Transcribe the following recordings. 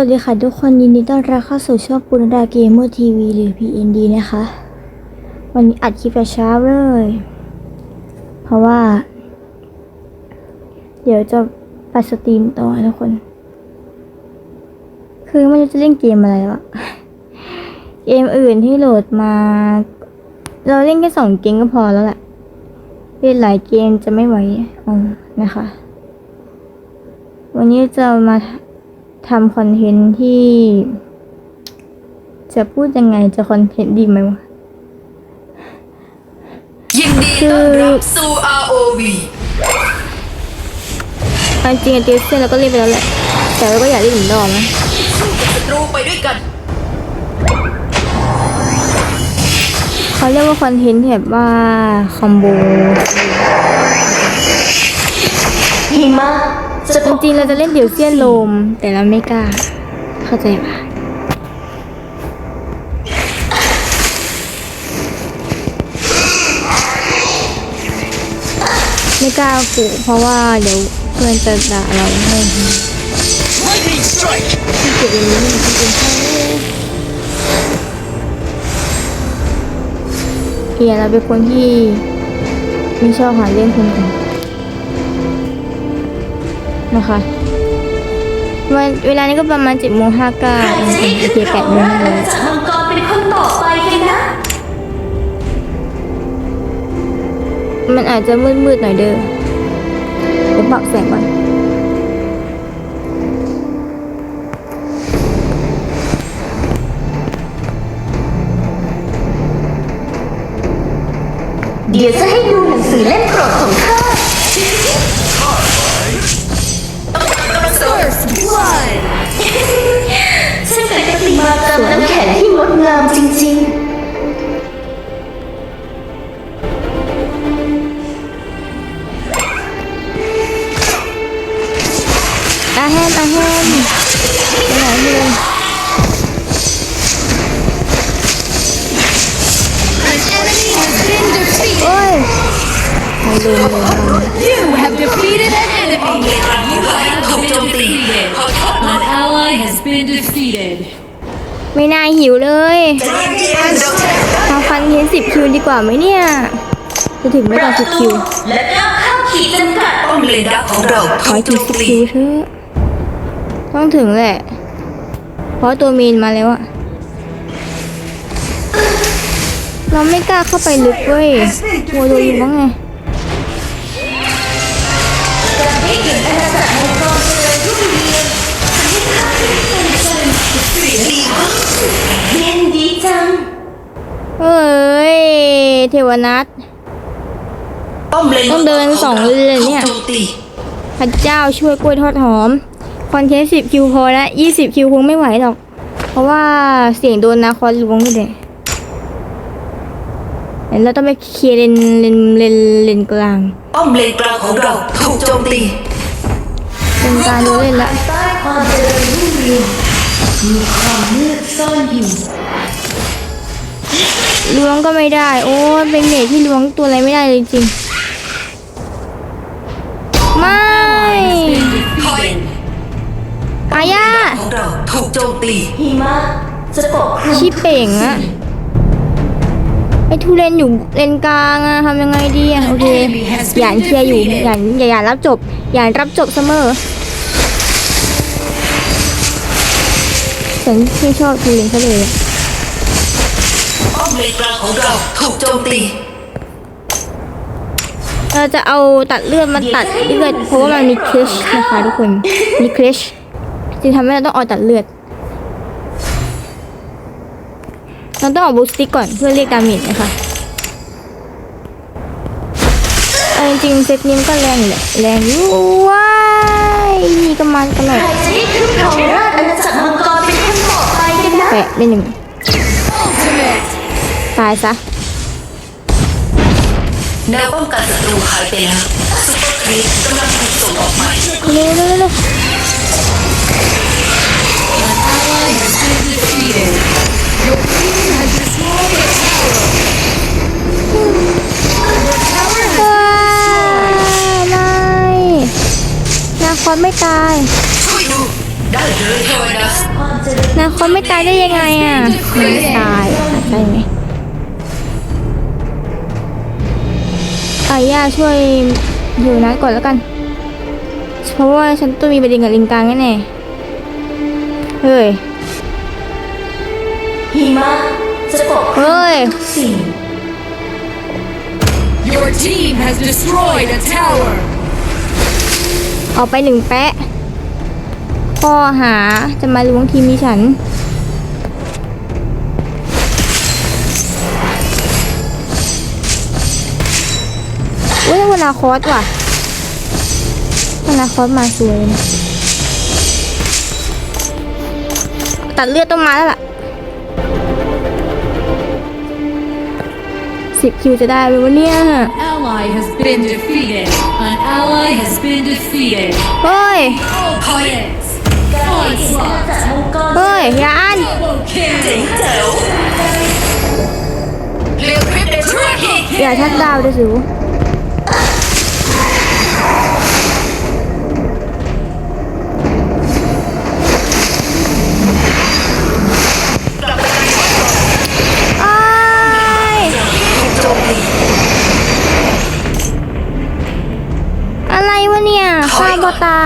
วัสดีค่ะทุกคนยินดีต้อนรับเข้าสู่ช่องปุณดาเกมเมอร์ทีวีหรือ PND นะคะ วันนี้อัดคลิปแต่เช้าเลย เพราะว่า เดี๋ยวจะไปสตรีมต่อทุกคน คือไม่รู้จะเล่นเกมอะไรวะเกมอื่นที่โหลดมา เราเล่นแค่สองเกมก็พอแล้วแหละเล่นหลายเกมจะไม่ไหวเอนะคะ วันนี้จะมา ทำคอนเทนต์ที่ จะพูดยังไงจะคอนเทนต์ดีไหมวะยินดีต้อนรับสู่ ROV เอาจริงอะเจสเซนเราก็เล่นไปแล้วแหละ แต่เราก็อยากเล่นอีกรอบนะ สู้กับศัตรูไปด้วยกัน เขาเรียกว่าคอนเทนต์แบบว่า คอมโบ หิมะ จะจริงๆเราจะเล่นเดี่ยวเซียนโลม แต่เราไม่กล้า เข้าใจปะไม่กล้าขู่เพราะว่าเดี๋ยวเพื่อนจะด่าเราให้ Lightning strike! เก็บอย่างนี้มันจะเป็นแค่เอียเราเป็นคนที่ไม่ชอบหาเรื่องคนอื่น นะคะวันเวลานี้ก็ประมาณเจ็ดโมงห้าเก้าโอเคแปดโมงเลยจากมังกรเป็นคนต่อไปกันนะ มันอาจจะมืดๆหน่อยเด้อเดี๋ยวปรับแสงก่อน แฮมอาแฮมไปไหนไม่เลย An enemy has been defeated โอ้ยไม่ลืมเลย You have defeated an enemy ถูกโจมตีขอโทษ An ally has been defeated. ไม่น่าหิวเลยทำฟันเทนสิบคิวดีกว่าไหมเนี่ย จะถึงๆไม่ปก่อระนสิบตูคิวและก้าวข้ามขีดจำกัดป้อมเลนดักของเราขอถูอีกกโจถึงมสิบตีคิวเถอะ ต้องถึงแหละ เพราะตัวเมนมาแล้วอะเราไม่กล้าเข้าไปลึกเว้ยกลัวโดนยิงบ้างไงการได้เห็นอาณาจักรมังกรเจริญรุ่งเรืองทำให้ข้าได้เป็นเสียงดีมากยินดีจัง เอ้ย เทวนัทต้องเดินสองเลนเลยเนี่ย พระเจ้าช่วยกล้วยทอดหอม คอนเทนต์สิบคิวพอละยี่สิบคิวคงไม่ไหวหรอก เพราะว่าเสียงโดนนาคอนล้วงไปเลยเดี๋ยวเราต้องไปเคลียร์เลนเลนเลนเลนกลาง ป้อมเลนกลางของเราถูกโจมตีเป็นการโดนเล่นละใต้ความเจริญรุ่งเรืองมีความมืดซ่อนอยู่ล้วงก็ไม่ได้ โอ้ยเป็นเน็ตที่ล้วงตัวอะไรไม่ได้เลยจริง อายาของเราถูกโจมตีหิมะจะปกคลุมชิเป่งอะไอทุเรนอยู่เลนกลางอะทำยังไงดีอะโอเคหยานเคลียร์อยู่หยานอย่าหยานรับจบหยานรับจบเสมอฉันไม่ชอบทุเรนเขาเลยอะป้อมเลนกลางของเราถูกโจมตีเราจะเอาตัดเลือดมาตัดเลือดเพราะว่ามันมีคริชนะคะทุกคนมีคริช จึงทำให้เราต้องเอาตัดเลือด เราต้องออกบูสติกก่อนเพื่อเรียกดาเมจนะคะเอาจริงๆเซตนี้มันก็แรงอยู่แหละแรงอยู่ว้ายมีกำมันกันหน่อยใครจะได้ขึ้นครองราชย์อาณาจักรมังกรเป็นคนต่อไปกันนะแปะได้หนึ่งตายซะแนวป้องกันศัตรูหายไปแล้วซุปเปอร์ครีปกำลังถูกส่งออกใหม่เร็วเนาคอนไม่ตายช่วยดูได้เลยเทวดาคนาคอไม่ตายได้ยังไงอะไม่ตายอะใช่ไหมอาย่าช่วยอยู่นะก่อนแล้วกัน เพราะว่าฉันต้องมีประเด็นกับลิงกังแน่ๆ เฮ้ย หิมะจะปกคลุมเฮ้ย ทุกสิ่ง Your team has destroyed a tower. เอาไปหนึ่งแปะ ข้อหาจะมาล้วงทีมดิฉัน อุ้ยวันนาคอสว่ะวันนาคอสมาสวยเลย ตัดเลือดต้องมาแล้วล่ะสิบคิวจะได้ไหมวะเนี่ย Ally has been defeated. An ally has been defeated. เฮ้ย Ultimate การที่อาณาจักรมังกรเฮ้ยยาน double เจ๋ง kill. แจ๋วเรียกคลิปเด็กทริกอย่าทัดดาวด้วยสิว ปกั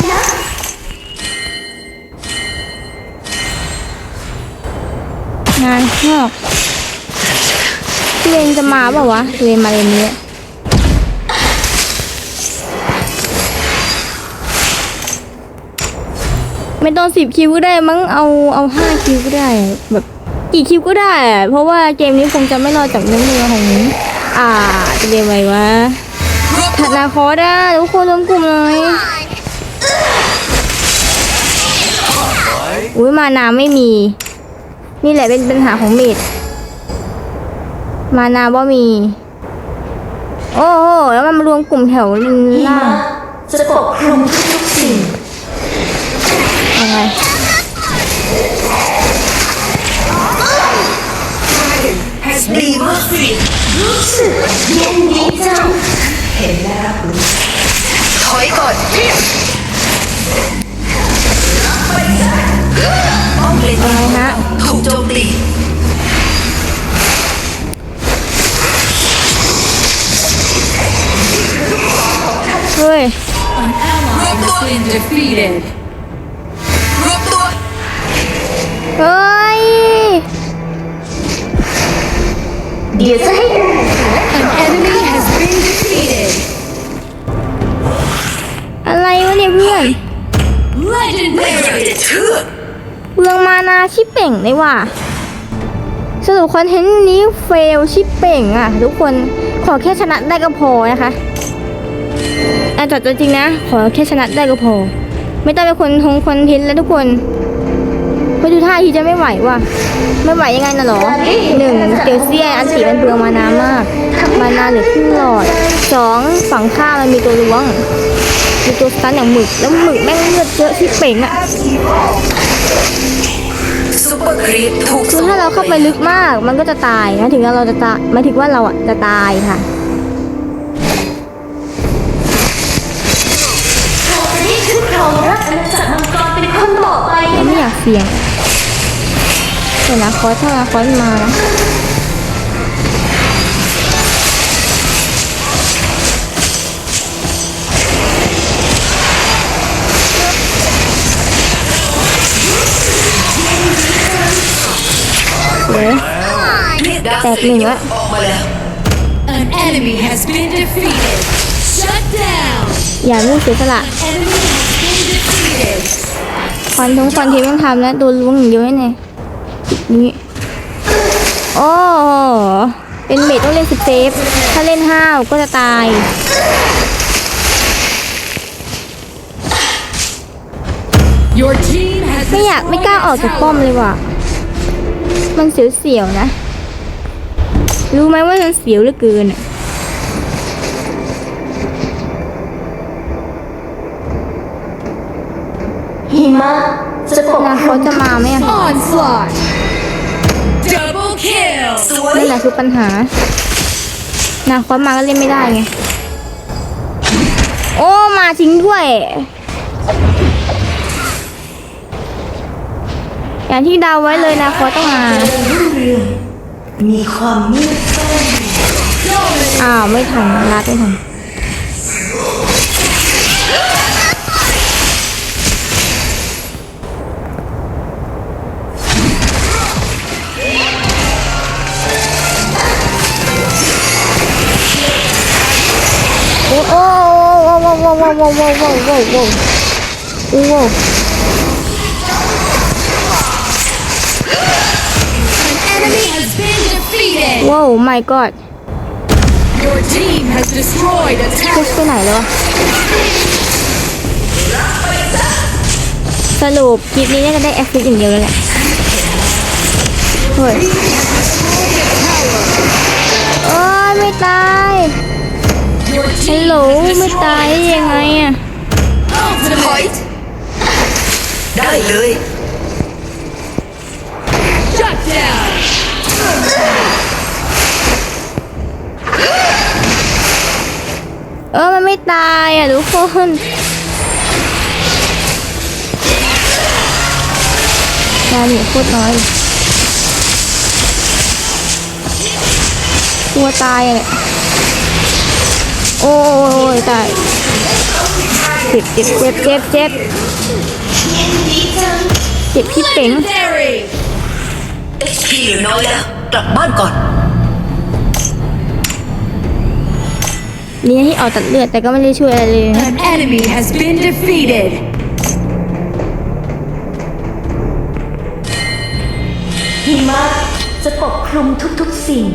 นนะงานงอกเลนจะมาเปล่าวะเลนมาเลนนี้ไม่ต้องสิบคิวก็ได้มั้งเอาเอาห้าคิวก็ได้แบบ กี่คิวก็ได้อะเพราะว่าเกมนี้คงจะไม่รอดจากเนื้อเนื้อของอ่าจะเรียกไงวะถัดนาคอร์ด้าทุกคนรวมกลุ่มเลยอุ้ยมานาไม่มี นี่แหละเป็นปัญหาของเมดมานาบ่มี โอ้โหแล้วมันมารวมกลุ่มแถวลินหิล่ามะจะปกคลุมทุกๆสิ่งยังไง ดีมากสิรู้สึกเย็นดีจัง เห็นและรับรู้ถอยก่อนป้อมเลนยังไงฮะถูกโจมตีเฮ้ย An ally has been defeated. รวบตัวเฮ้ย เดี๋ยวจะให้ดู An enemy has been defeated. อะไรวะเนี่ยเพื่อน Legendary. จะเชื่อเบืองมานาชิปเป่งเลยว่ะสรุปคอนเทนต์นี้เฟลชิปเป่งอะ ทุกคนขอแค่ชนะได้ก็พอนะคะอะจัดตัวจริงนะ ขอแค่ชนะได้ก็พอ ไม่ต้องเป็นคนทงคอนเทนต์แล้วทุกคน เพราะดูท่าทีจะไม่ไหวว่ะ ไม่ไหวยังไงน่ะหรอหนึ่งเกลเซียนอันติมันเปลืองมานามาก มานาเหลือครึ่งหลอดสองฝั่งข้างมันมีตัวล้วง มีตัวสตันอย่างหมึก แล้วหมึกแม่งเลือดเยอะชิบเป่งอะซุปเปอร์ครีปถูกคือถ้าเราเข้าไปลึกมาก มันก็จะตายนะถึงว่าเราจะตายหมายถึงว่าเราอะจะตายค่ะใครจะได้ขึ้นครองราชอาณาจักรมังกรเป็นคนต่อไปเราไม่อยากเสี่ยง แต่นะคอสถ้านะคอสมานะเดี๋ยวเรียกดาวแตกหนึ่งละออกมาแล้ว An enemy has been defeated. Shut down. อย่ามุ่งเสียสละ Enemy has been defeated. ควันทงควันเทปต้องทำแล้วโดนล้วงอย่างเดียวแน่ๆ นี่โอ้โหเป็นเมดต้องเล่นสเตปถ้าเล่นห้าวก็จะตาย Your team has ไม่อยากไม่กล้าออกจากป้อมเลยว่ะ มันเสียวๆนะ รู้ไหมว่ามันเสียวเหลือเกินอะหิมะจะปกนาคคลุตมจะมาไหมอะ onslaught. Double kill. สวยนี่แหละคือปัญหานาคอสมาก็เล่นไม่ได้ไง โอ้ มาจริงด้วย อย่างที่เดาวไว้เลยนาคอสต้องมารุ่งเรืองมีความมืดซ่อนอ้าว ไม่ทันรัดไม่ทัน โอ้โอ้โอ้โอ้โอ้โอ้โอ้โอ้โอ้โอ้โอ้โอ้โอ้ An enemy has been defeated. ว้าว my god Your team has destroyed a พุ tower. ชไปไหนแล้ววะสรุปคลิปนี้น่าจะได้แอคซิสอย่างเดียวแล้วแหละเฮ้ยโอ้ยไม่ตาย ฮัล team โหล has ไม่ตาย destroyed ได้ a ยังไง tower. อะ Ultimate. ได้เลย Shut down. เออ มันไม่ตายอะทุกคนดาเมจโคตรน้อยกลัวตายอะเนี่ย โอ้ยตายเจ็บเจ็บเจ็บเจ็บเจ็บยินดีจังเจ็บที่เป๋ง Legendary. HP เหลือน้อยแล้วกลับบ้านก่อนนี่ให้ออกตัดเลือดแต่ก็ไม่ได้ช่วยอะไรเลยนะ An enemy has been defeated. หิมะจะปกคลุมทุกๆสิ่ง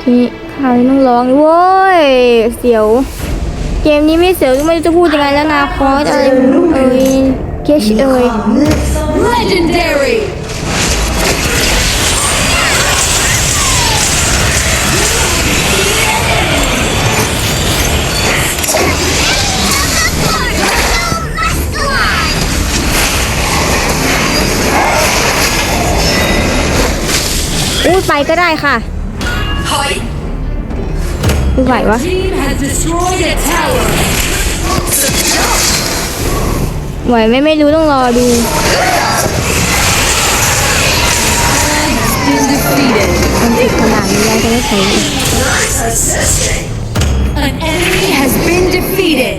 ทีนี้คราวนี้ต้องร้องโว้ยเสียว เกมนี้ไม่เสียวไม่รู้จะพูดยังไงแล้วนะคอสอะไรเอ่ยเคชมีเอ่คยวามมืดซ่อน Legendary. อู้ไปก็ได้ค่ะถอย ไม่ไหววะ Team has destroyed a tower. ไหวไหม่ไม่รู้ต้องรอดู Been defeated. มันติดขนาดนี้แล้วจะไม่ใช้ An enemy has been defeated.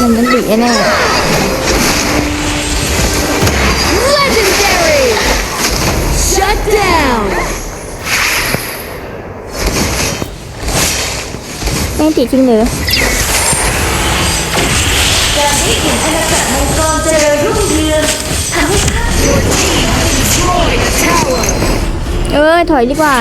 มันมันดิแน่ down. แม่งติดจริงเหรอการได้เห็นอาณาจักรมังกรเจริญรุ่งเรืองทำให้ข้า Destroyed a tower. เออถอยดีกว่า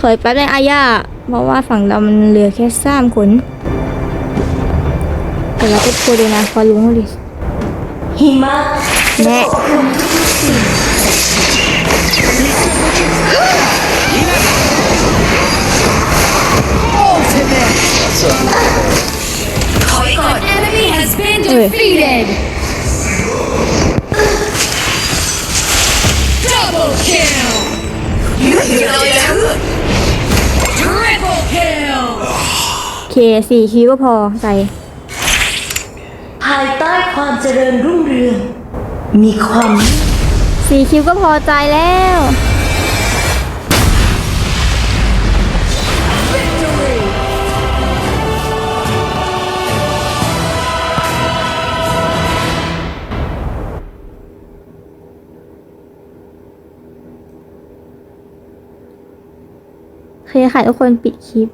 ถอยแป๊บเลยอาญาเพราะว่าฝั่งเรามันเหลือแค่สามคนแต่เราก็กลัวดูนะพอลุงเขาดิหิมะแน่ Enemy has been defeated. Double kill. You killed Triple kill. เคสี่คิวก็พอใส่ภายใต้ความเจริญรุ่งเรือง มีความ สี่คิวก็พอใจแล้วโอเคค่ะทุกคนปิดคลิป